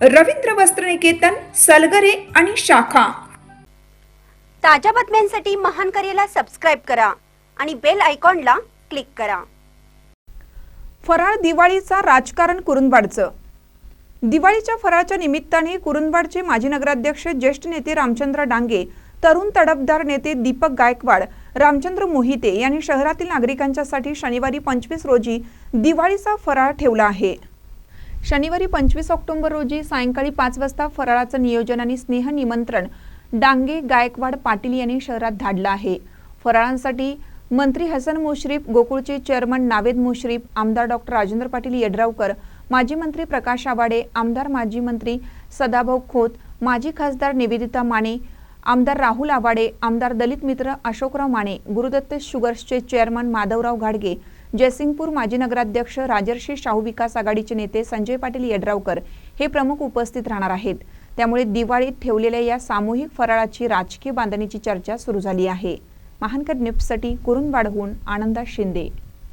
रवींद्र वस्त्रनिकेतन सलगरे आणि शाखा. ताज्या बातम्यांसाठी महान करेला सबस्क्राईब करा आणि बेल आयकॉनला क्लिक करा. फराळ दिवाळीचा राजकारण कुरुंदवाडचं. दिवाळीच्या फराळच्या निमित्ताने कुरुंदवाडचे माजी नगराध्यक्ष ज्येष्ठ नेते रामचंद्र डांगे तरुण तडफदार नेते दीपक गायकवाड रामचंद्र मोहिते यांनी शहरातील नागरिकांच्यासाठी शनिवारी पंचवीस रोजी दिवाळीचा फराळ ठेवला आहे. शनिवारी पंचवीस ऑक्टोबर रोजी सायंकाळी पाच वाजता फराळाचं नियोजन आणि स्नेह निमंत्रण डांगे गायकवाड पाटील यांनी शहरात धाडलं आहे. फराळांसाठी मंत्री हसन मुश्रीफ गोकुळचे चेअरमन नावेद मुश्रीफ आमदार डॉक्टर राजेंद्र पाटील यड्रावकर माजी मंत्री प्रकाश आवाडे आमदार माजी मंत्री सदाभाऊ खोत माजी खासदार निवेदिता माने आमदार राहुल आवाडे आमदार दलित मित्र अशोकराव माने गुरुदत्त शुगर्सचे चेअरमन माधवराव घाडगे जयसिंगपूर माजी नगराध्यक्ष राजर्षी शाहू विकास आघाडीचे नेते संजय पाटील यड्रावकर हे प्रमुख उपस्थित राहणार आहेत. त्यामुळे दिवाळीत ठेवलेल्या या सामूहिक फराळाची राजकीय बांधणीची चर्चा सुरू झाली आहे. महानकर निफ्टसाठी कुरुंदवाडहून आनंदा शिंदे.